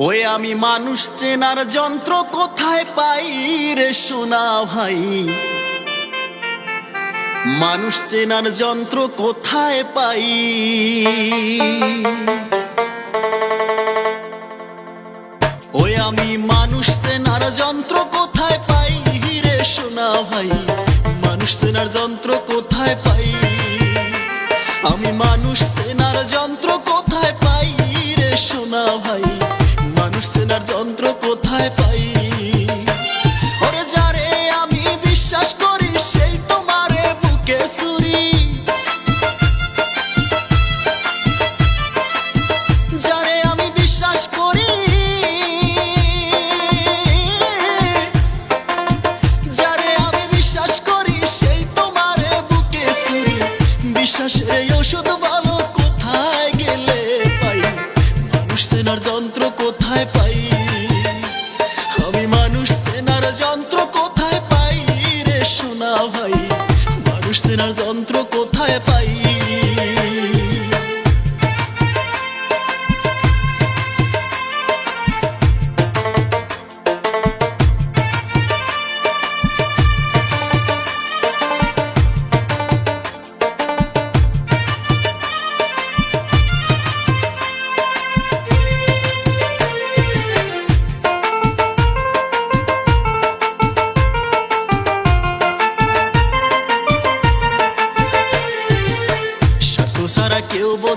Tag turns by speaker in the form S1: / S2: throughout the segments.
S1: ওই আমি মানুষ চেনার যন্ত্র কোথায় পাই রে সোনা ভাই? মানুষ চেনার যন্ত্র কোথায় পাই? ওই আমি মানুষ চেনার যন্ত্র কোথায় পাই রে সোনা ভাই? মানুষ চেনার যন্ত্র কোথায় পাই? আমি মানুষ চেনার যন্ত্র কোথায় পাই রে সোনা ভাই? মানুষ যন্ত্র কোথায় পাই? যন্ত্র কোথায় পাই রে সোনা ভাই? মানুষ চেনার যন্ত্র কোথায় পাই?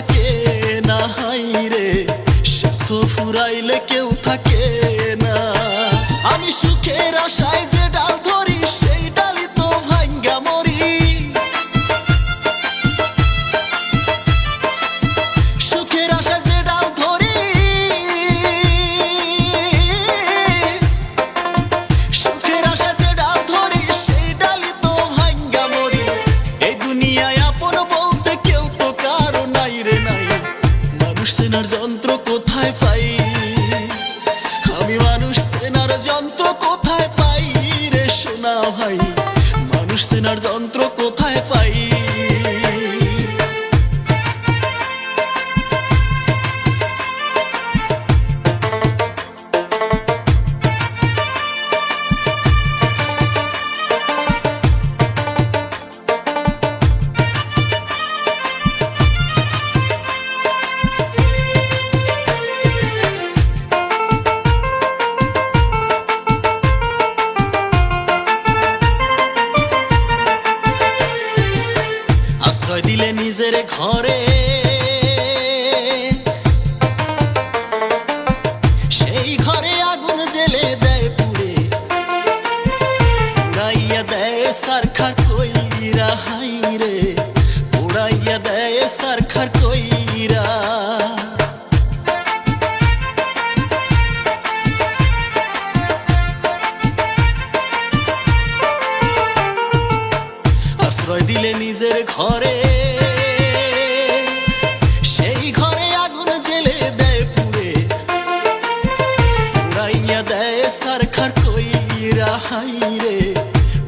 S1: কেউ কোথায় পাই? আমি মানুষ চেনার যন্ত্র কোথায় পাই রে সোনা ভাই? মানুষ, সেনার যন্ত্র কোথায় পাই? ঘরে। সেই ঘরে আগুন জেলে দেয় পুড়ে। উড়াইয়া দেয় সারখার কইরা হাই রে উড়াইয়া দেয় সারখার কইরা। আশ্রয় দিলে নিজের ঘরে। সারখার কইরা হাই রে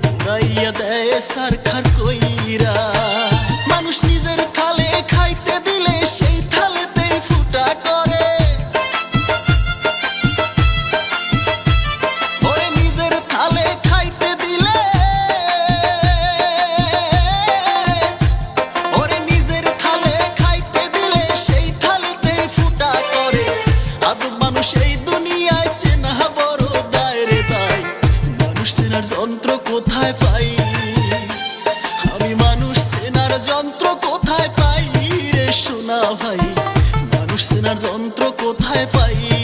S1: পুরাইয়া দেয় সারখার চেনার যন্ত্র কোথায় পাই? আমি মানুষ চেনার যন্ত্র কোথায় পাই রে সোনা ভাই? মানুষ চেনার যন্ত্র কোথায় পাই?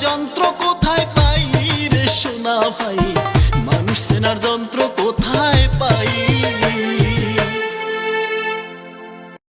S1: যন্ত্র